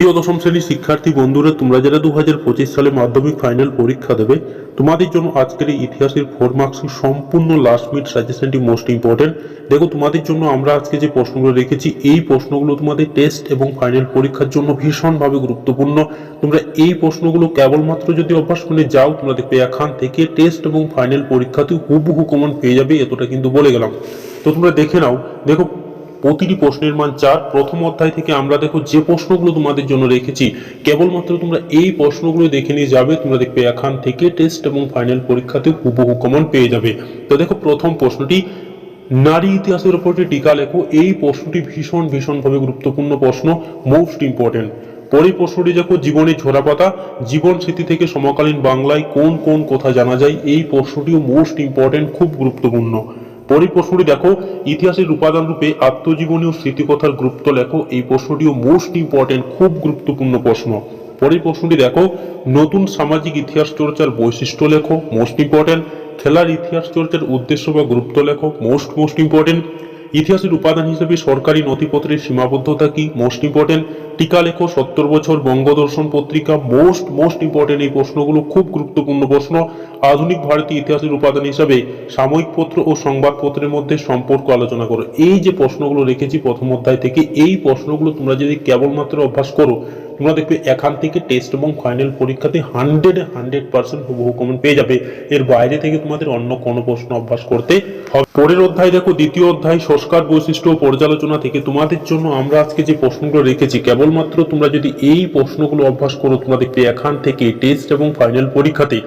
প্রিয় দশম শ্রেণির শিক্ষার্থী বন্ধুরা, তোমরা যারা দু হাজার পঁচিশ সালে মাধ্যমিক ফাইনাল পরীক্ষা দেবে, তোমাদের জন্য আজকের এই ইতিহাসের ফোর মার্কসের সম্পূর্ণ লাস্ট মিনিট সাজেশনটি মোস্ট ইম্পর্টেন্ট দেখো, তোমাদের জন্য আমরা আজকে যে প্রশ্নগুলো রেখেছি, এই প্রশ্নগুলো তোমাদের টেস্ট এবং ফাইনাল পরীক্ষার জন্য ভীষণভাবে গুরুত্বপূর্ণ। তোমরা এই প্রশ্নগুলো কেবলমাত্র যদি অভ্যাস করে যাও, তোমরা দেখবে এখান থেকে টেস্ট এবং ফাইনাল পরীক্ষাতে হুবহু কমন পেয়ে যাবে, এতটা কিন্তু বলে গেলাম। তো তোমরা দেখে নাও, দেখো প্রতিটি প্রশ্নের মান চার। প্রথম অধ্যায় থেকে আমরা দেখো যে প্রশ্নগুলো তোমাদের জন্য রেখেছি। কেবলমাত্র তোমরা এই প্রশ্নগুলো দেখে নিয়ে যাবে, তোমরা দেখবে এখান থেকে টেস্ট এবং ফাইনাল পরীক্ষাতে হুবহু কমন পেয়ে যাবে। তো দেখো প্রথম প্রশ্নটি, নারী ইতিহাসের উপর যে টিকা লেখো, এই প্রশ্নটি ভীষণ, ভীষণভাবে গুরুত্বপূর্ণ প্রশ্ন মোস্ট ইম্পর্টেন্ট পরের প্রশ্নটি দেখো, জীবনে ঝোড়াপাতা জীবন স্মৃতি থেকে সমকালীন বাংলায় কোন কোন কথা জানা যায়, এই প্রশ্নটিও মোস্ট ইম্পর্টেন্ট খুব গুরুত্বপূর্ণ। পরের প্রশ্নটি দেখো, ইতিহাসের উপাদান রূপে আত্মজীবনী ও স্মৃতিকথার গুরুত্ব লেখো। এই প্রশ্নটিও মোস্ট ইম্পর্টেন্ট খুব গুরুত্বপূর্ণ প্রশ্ন। পরের প্রশ্নটি দেখো, নতুন সামাজিক ইতিহাস চর্চার বৈশিষ্ট্য লেখো মোস্ট ইম্পর্টেন্ট খেলার ইতিহাস চর্চার উদ্দেশ্য বা গুরুত্ব লেখো মোস্ট মোস্ট ইম্পর্টেন্ট ইতিহাসের উপাদান হিসেবে সরকারি নথিপত্রের সীমাবদ্ধতা কি? মোস্ট ইম্পর্টেন্ট টিকা লেখো সত্তর বছর, বঙ্গদর্শন পত্রিকা মোস্ট মোস্ট ইম্পর্টেন্ট এই প্রশ্নগুলো খুব গুরুত্বপূর্ণ প্রশ্ন। আধুনিক ভারতীয় ইতিহাসের উপাদান হিসাবে সাময়িক পত্র ও সংবাদপত্রের মধ্যে সম্পর্ক আলোচনা করো। এই যে প্রশ্নগুলো রেখেছি প্রথম অধ্যায় থেকে, এই প্রশ্নগুলো তোমরা যদি কেবলমাত্র অভ্যাস করো তোমরা দেখবে এখান থেকে টেস্ট এবং ফাইনাল পরীক্ষাতে হান্ড্রেড হান্ড্রেড পার্সেন্ট হুবহু কমন পেয়ে যাবে। এর বাইরে থেকে তোমাদের অন্য কোনো প্রশ্ন অভ্যাস করতে হবে। পরের অধ্যায় দেখো, দ্বিতীয় অধ্যায়, সংস্কার বৈশিষ্ট্য পর্যালোচনা থেকে তোমাদের জন্য আমরা আজকে যে প্রশ্নগুলো রেখেছি, কেবলমাত্র তোমরা যদি এই প্রশ্নগুলো অভ্যাস করো, তোমরা দেখবে এখান থেকে টেস্ট এবং ফাইনাল পরীক্ষাতে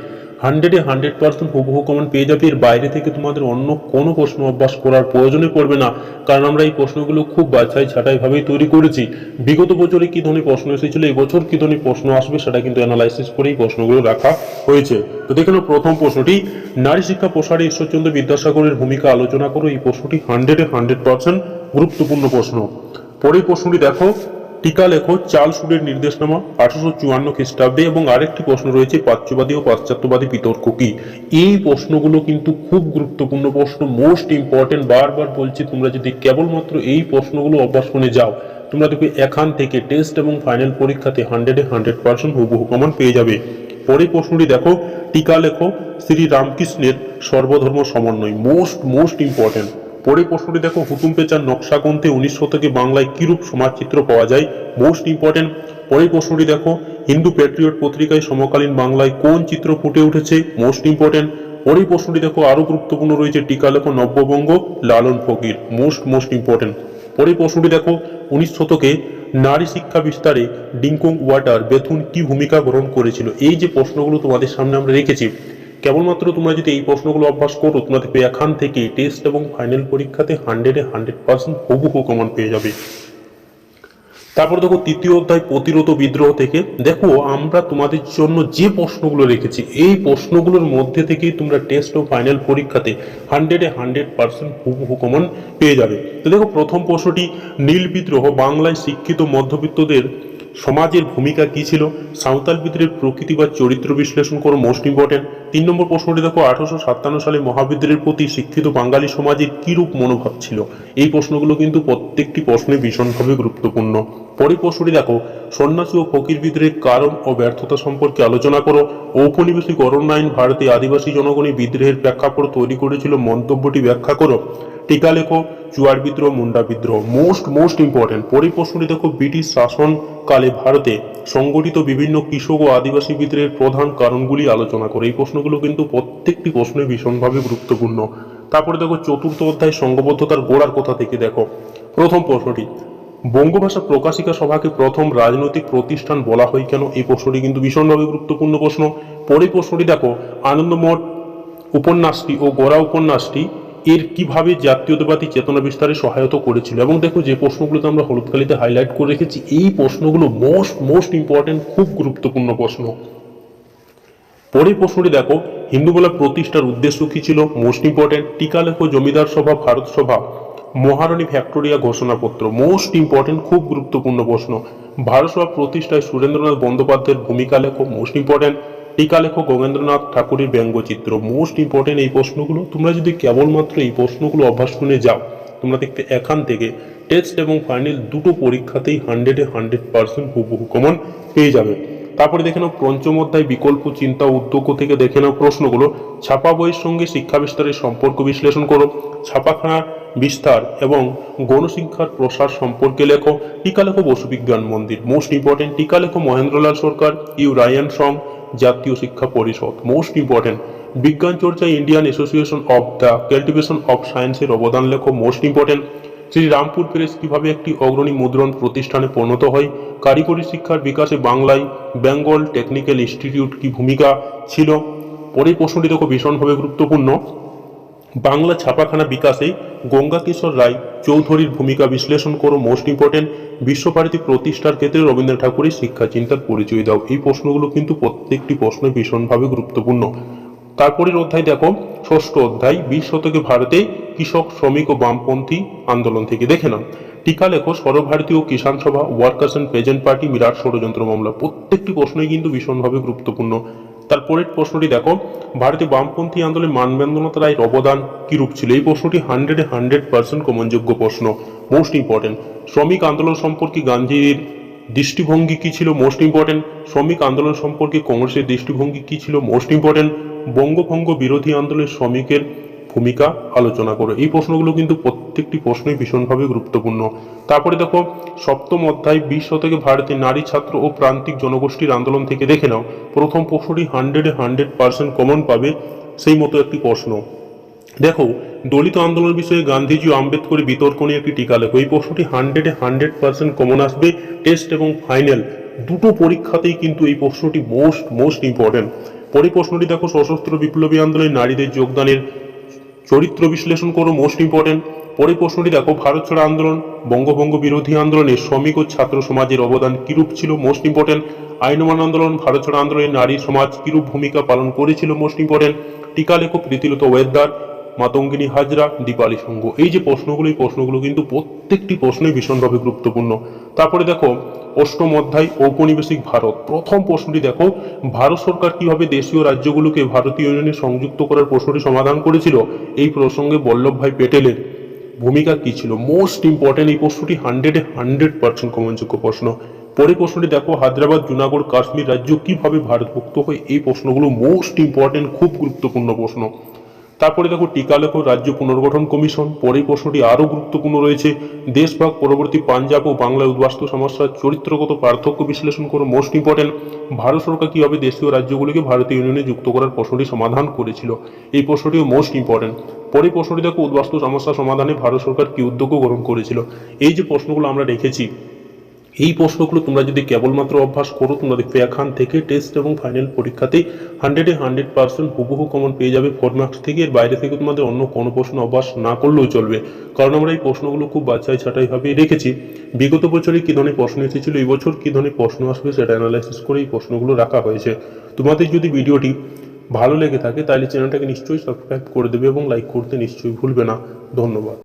হান্ড্রেডে হান্ড্রেড পার্সেন্ট হুবহু কমন পেয়ে যাবে। এর বাইরে থেকে তোমাদের অন্য কোনো প্রশ্ন অভ্যাস করার প্রয়োজনই পড়বে না। কারণ আমরা এই প্রশ্নগুলো খুব বাছাই ছাটাই ভাবেই তৈরি করেছি। বিগত বছরে কি ধরনের প্রশ্ন এসেছিল এই বছর কি ধরনের প্রশ্ন আসবে সেটা কিন্তু অ্যানালাইসিস করেই প্রশ্নগুলো রাখা হয়েছে। তো দেখে প্রথম প্রশ্নটি। নারী শিক্ষা প্রসারে ঈশ্বরচন্দ্র বিদ্যাসাগরের ভূমিকা আলোচনা করো। এই প্রশ্নটি হান্ড্রেডে হান্ড্রেড পার্সেন্ট গুরুত্বপূর্ণ প্রশ্ন। পরের প্রশ্নটি দেখো। টিকা লেখো চাল সুরের নির্দেশনামা আঠারোশো চুয়ান্ন খ্রিস্টাব্দে এবং আরেকটি প্রশ্ন রয়েছে প্রাচ্যবাদী ও পাশ্চাত্যবাদী বিতর্ক কি? এই প্রশ্নগুলো কিন্তু খুব গুরুত্বপূর্ণ প্রশ্ন মোস্ট ইম্পর্টেন্ট বারবার বলছি, তোমরা যদি কেবলমাত্র এই প্রশ্নগুলো অভ্যাস করে যাও, তোমরা দেখবে এখান থেকে টেস্ট এবং ফাইনাল পরীক্ষাতে হান্ড্রেডে হান্ড্রেড পার্সেন্ট হুবহু প্রমাণ পেয়ে যাবে। পরে প্রশ্নটি দেখো, টিকা লেখো শ্রী রামকৃষ্ণের সর্বধর্ম সমন্বয় মোস্ট মোস্ট ইম্পর্টেন্ট পরের প্রশ্নটি দেখো, হুতুম পেচার নকশা গ্রন্থে উনিশ শতকে বাংলায় কিরূপ সমাজচিত্র পাওয়া যায়? মোস্ট ইম্পর্টেন্ট পরের প্রশ্নটি দেখো, হিন্দু প্যাট্রিয়ট পত্রিকায় সমকালীন বাংলায় কোন চিত্র ফুটে উঠেছে? মোস্ট ইম্পর্টেন্ট পরের প্রশ্নটি দেখো আরও গুরুত্বপূর্ণ রয়েছে টিকা লেখো Nabyabanga, Lalon Fakir. Most most important পরের প্রশ্নটি দেখো, উনিশ শতকে নারী শিক্ষা বিস্তারে ডিঙ্কং ওয়াটার, বেথুন কি ভূমিকা গ্রহণ করেছিল? এই যে প্রশ্নগুলো তোমাদের সামনে আমরা রেখেছি কেবলমাত্র তোমরা যদি এই প্রশ্নগুলো অভ্যাস করো তোমরা দেখবে এখান থেকে টেস্ট এবং ফাইনাল পরীক্ষাতে হান্ড্রেডে হান্ড্রেড পার্সেন্ট হুবহু কমন পেয়ে যাবে। তারপর দেখো তৃতীয় অধ্যায় প্রতিরোধ বিদ্রোহ থেকে। দেখো, আমরা তোমাদের জন্য যে প্রশ্নগুলো রেখেছি, এই প্রশ্নগুলোর মধ্যে থেকেই তোমরা টেস্ট ও ফাইনাল পরীক্ষাতে হান্ড্রেডে হান্ড্রেড পার্সেন্ট হুবহু কমন পেয়ে যাবে। তো দেখো, প্রথম প্রশ্নটি নীল বিদ্রোহ, বাংলায় শিক্ষিত মধ্যবিত্তদের সমাজের ভূমিকা কি ছিল? সাঁওতাল বিদ্রোহের প্রকৃতি বা চরিত্র বিশ্লেষণ করো মোস্ট ইম্পর্টেন্ট তিন নম্বর প্রশ্নটি দেখো, আঠারোশো সাতান্ন সালে মহাবিদ্রোহের প্রতি শিক্ষিত বাঙালি সমাজের কিরূপ মনোভাব ছিল? এই প্রশ্নগুলো কিন্তু প্রত্যেকটি প্রশ্নে ভীষণভাবে গুরুত্বপূর্ণ। পরের প্রশ্নটি দেখো, সন্ন্যাসী ও ফকির বিদ্রোহের কারণ ও ব্যর্থতা সম্পর্কে আলোচনা করো। ঔপনিবেশিক অরণ্য আইন ভারতে আদিবাসী জনগণই বিদ্রোহের প্রেক্ষাপট তৈরি করেছিল, মন্তব্যটি ব্যাখ্যা করো। টিকা লেখো চুয়ার বিদ্রোহ, মুন্ডা বিদ্রোহ মোস্ট মোস্ট ইম্পর্টেন্ট পরের প্রশ্নটি দেখো, ব্রিটিশ শাসনকালে ভারতে সংগঠিত বিভিন্ন কৃষক ও আদিবাসী বিদ্রোহের প্রধান কারণগুলি আলোচনা করো। এই প্রশ্নগুলো কিন্তু প্রত্যেকটি প্রশ্নে ভীষণভাবে গুরুত্বপূর্ণ। তারপরে দেখো, চতুর্থ অধ্যায় সংঘবদ্ধতার গোড়ার কথা থেকে দেখো। প্রথম প্রশ্নটি বঙ্গভাষা প্রকাশিকা সভাকে প্রথম রাজনৈতিক প্রতিষ্ঠান বলা হয় কেন? এই প্রশ্নটি কিন্তু ভীষণভাবে গুরুত্বপূর্ণ প্রশ্ন। পরের প্রশ্নটি দেখো, আনন্দমঠ উপন্যাসটি ও গোড়া উপন্যাসটি এর কীভাবে জাতীয়তাবাদী চেতনা বিস্তারে সহায়তা করেছিল? এবং দেখো, যে প্রশ্নগুলোতে আমরা হলুদকালিতে হাইলাইট করে রেখেছি, এই প্রশ্নগুলো মোস্ট মোস্ট ইম্পর্টেন্ট খুব গুরুত্বপূর্ণ প্রশ্ন। পরের প্রশ্নটি দেখো, হিন্দু বলা প্রতিষ্ঠার উদ্দেশ্য কি ছিল? মোস্ট ইম্পর্টেন্ট টিকা লেখো, জমিদার সভা, ভারত সভা। মহারানী ভিক্টোরিয়া ঘোষণাপত্র মোস্ট ইম্পর্টেন্ট খুব গুরুত্বপূর্ণ প্রশ্ন। ভারত সভা প্রতিষ্ঠায় সুরেন্দ্রনাথ বন্দ্যোপাধ্যায়ের ভূমিকা লেখো মোস্ট ইম্পর্টেন্ট টিকা লেখো গগেন্দ্রনাথ ঠাকুরের ব্যঙ্গচিত্র। মোস্ট ইম্পর্টেন্ট এই প্রশ্নগুলো, তোমরা যদি কেবলমাত্র এই প্রশ্নগুলো অভ্যাস শুনে যাও, তোমরা দেখতে এখান থেকে টেস্ট এবং ফাইনাল দুটো পরীক্ষাতেই হান্ড্রেডে হান্ড্রেড পার্সেন্ট হুবহু কমন পেয়ে যাবে। তারপরে দেখে নাও, পঞ্চম অধ্যায়, বিকল্প চিন্তা উদ্যোগ থেকে দেখে নাও প্রশ্নগুলো। ছাপা বইয়ের সঙ্গে শিক্ষা বিস্তারের সম্পর্ক বিশ্লেষণ করো। ছাপাখানার বিস্তার এবং গণশিক্ষার প্রসার সম্পর্কে লেখো টিকা লেখো বসুবিজ্ঞান মন্দির। মোস্ট ইম্পর্টেন্ট টিকা লেখো মহেন্দ্রলাল সরকার, ইউ রায়ান সং, জাতীয় শিক্ষা পরিষদ। মোস্ট ইম্পর্টেন্ট বিজ্ঞান চর্চায় Indian Association of the Cultivation of সায়েন্সের অবদান লেখো। Most important Serampore press কীভাবে একটি অগ্রণী মুদ্রণ প্রতিষ্ঠানে পরিণত হয়? কারিগরি শিক্ষার বিকাশে বাংলায় বেঙ্গল টেকনিক্যাল ইনস্টিটিউট কি ভূমিকা ছিল? পরের প্রশ্নটি দেখো ভীষণভাবে গুরুত্বপূর্ণ। বাংলা ছাপাখানা বিকাশে গঙ্গা কিশোর রায় চৌধুরীর ভূমিকা বিশ্লেষণ করো মোস্ট ইম্পর্টেন্ট বিশ্বভারতী প্রতিষ্ঠার ক্ষেত্রে রবীন্দ্রনাথ ঠাকুরের শিক্ষা চিন্তার পরিচয় দাও। এই প্রশ্নগুলো কিন্তু প্রত্যেকটি প্রশ্ন ভীষণভাবে গুরুত্বপূর্ণ। তারপরের অধ্যায় দেখো, ষষ্ঠ অধ্যায়, বিশ শতকে ভারতে কৃষক, শ্রমিক ও বামপন্থী আন্দোলন থেকে দেখে নাও। টিকা লেখো, সর্বভারতীয় Kisan Sabha workers and peasants party বিরাট ষড়যন্ত্র মামলা। প্রত্যেকটি প্রশ্নই কিন্তু ভীষণভাবে গুরুত্বপূর্ণ। তারপরের প্রশ্নটি দেখো, ভারতীয় বামপন্থী আন্দোলনে মানবেন্দ্রনাথ রায়ের অবদান কীরূপ ছিল? এই প্রশ্নটি হান্ড্রেডে হান্ড্রেড পার্সেন্ট কমনযোগ্য প্রশ্ন। মোস্ট ইম্পর্টেন্ট শ্রমিক আন্দোলন সম্পর্কে গান্ধীর দৃষ্টিভঙ্গি কী ছিল মোস্ট ইম্পর্টেন্ট শ্রমিক আন্দোলন সম্পর্কে কংগ্রেসের দৃষ্টিভঙ্গি কী ছিল মোস্ট ইম্পর্টেন্ট বঙ্গভঙ্গ বিরোধী আন্দোলনের শ্রমিকের ভূমিকা আলোচনা করো। এই প্রশ্নগুলো কিন্তু প্রত্যেকটি প্রশ্নই ভীষণভাবে গুরুত্বপূর্ণ। তারপরে দেখো, সপ্তম অধ্যায় বিশ শতকে ভারতের নারী, ছাত্র ও প্রান্তিক জনগোষ্ঠীর আন্দোলন থেকে দেখে নাও। প্রথম প্রশ্নটি হান্ড্রেডে হান্ড্রেড পার্সেন্ট কমন পাবে, সেই মতো একটি প্রশ্ন। দেখো, দলিত আন্দোলন বিষয়ে গান্ধীজি ও আম্বেদকরের বিতর্ক নিয়ে একটি টিকা লেখো। এই প্রশ্নটি হান্ড্রেডে হান্ড্রেড পার্সেন্ট কমন আসবে টেস্ট এবং ফাইনাল দুটো পরীক্ষাতেই কিন্তু এই প্রশ্নটি মোস্ট মোস্ট ইম্পর্টেন্ট পরে প্রশ্নটি দেখো, সশস্ত্র বিপ্লবী আন্দোলনে নারীদের যোগদানের চরিত্র বিশ্লেষণ করো মোস্ট ইম্পর্টেন্ট পরে প্রশ্নটি দেখো, ভারত ছাড়া আন্দোলন, বঙ্গভঙ্গ বিরোধী আন্দোলনে শ্রমিক ও ছাত্র সমাজের অবদান কিরূপ ছিল মোস্ট ইম্পর্টেন্ট আইনমান আন্দোলন, ভারত ছাড়া আন্দোলনে নারী সমাজ কিরূপ ভূমিকা পালন করেছিল মোস্ট ইম্পর্টেন্ট টিকা লেখো প্রীতিলত ওয়েদার মাতঙ্গিনী হাজরা, দীপালি সংঘ এই যে প্রশ্নগুলো, এই প্রশ্নগুলো কিন্তু প্রত্যেকটি প্রশ্নই ভীষণভাবে গুরুত্বপূর্ণ। তারপরে দেখো, অষ্টম অধ্যায়, ঔপনিবেশিক ভারত। প্রথম প্রশ্নটি দেখো, ভারত সরকার কীভাবে দেশীয় রাজ্যগুলোকে ভারতীয় ইউনিয়নে সংযুক্ত করার প্রশ্নটি সমাধান করেছিল? এই প্রসঙ্গে বল্লভভাই পেটেলের ভূমিকা কি ছিল? মোস্ট ইম্পর্টেন্ট এই প্রশ্নটি হান্ড্রেডে হান্ড্রেড পার্সেন্ট কমনযোগ্য প্রশ্ন। পরে প্রশ্নটি দেখো, হায়দ্রাবাদ, জুনাগড়, কাশ্মীর রাজ্য কীভাবে ভারতভুক্ত হয়? এই প্রশ্নগুলো মোস্ট ইম্পর্টেন্ট খুব গুরুত্বপূর্ণ প্রশ্ন। তারপরে দেখো টিকা লেখো, রাজ্য পুনর্গঠন কমিশন, পরের প্রশ্নটি আরও গুরুত্বপূর্ণ রয়েছে। দেশভাগ, পরবর্তী পাঞ্জাব ও বাংলায় উদ্বাস্তু সমস্যার চরিত্রগত পার্থক্য বিশ্লেষণ করে মোস্ট ইম্পর্টেন্ট ভারত সরকার কীভাবে দেশীয় রাজ্যগুলিকে ভারতীয় ইউনিয়নে যুক্ত করার প্রশ্নটি সমাধান করেছিল। এই প্রশ্নটিও মোস্ট ইম্পর্টেন্ট পরে প্রশ্নটি দেখো, উদ্বাস্তু সমস্যা সমাধানে ভারত সরকার কি উদ্যোগ গ্রহণ করেছিল। এই যে প্রশ্নগুলো আমরা রেখেছি এই প্রশ্নগুলো তোমরা যদি কেবলমাত্র অভ্যাস করো, তোমরা দেখবে এখান থেকে টেস্ট এবং ফাইনাল পরীক্ষাতেই হান্ড্রেডে হান্ড্রেড পার্সেন্ট হুবহু কমন পেয়ে যাবে। ফোর মার্কস থেকে এর বাইরে থেকে তোমাদের অন্য কোনো প্রশ্ন অভ্যাস না করলেও চলবে। কারণ আমরা এই প্রশ্নগুলো খুব বাছাই ছাঁটাইভাবে রেখেছি। বিগত বছরে কী ধরনের প্রশ্ন এসেছিল, এই বছর কী ধরনের প্রশ্ন আসবে সেটা অ্যানালাইসিস করে এই প্রশ্নগুলো রাখা হয়েছে। তোমাদের যদি ভিডিওটি ভালো লেগে থাকে, তাহলে চ্যানেলটাকে নিশ্চয়ই সাবস্ক্রাইব করে দেবে এবং লাইক করতে নিশ্চয়ই ভুলবে না। ধন্যবাদ।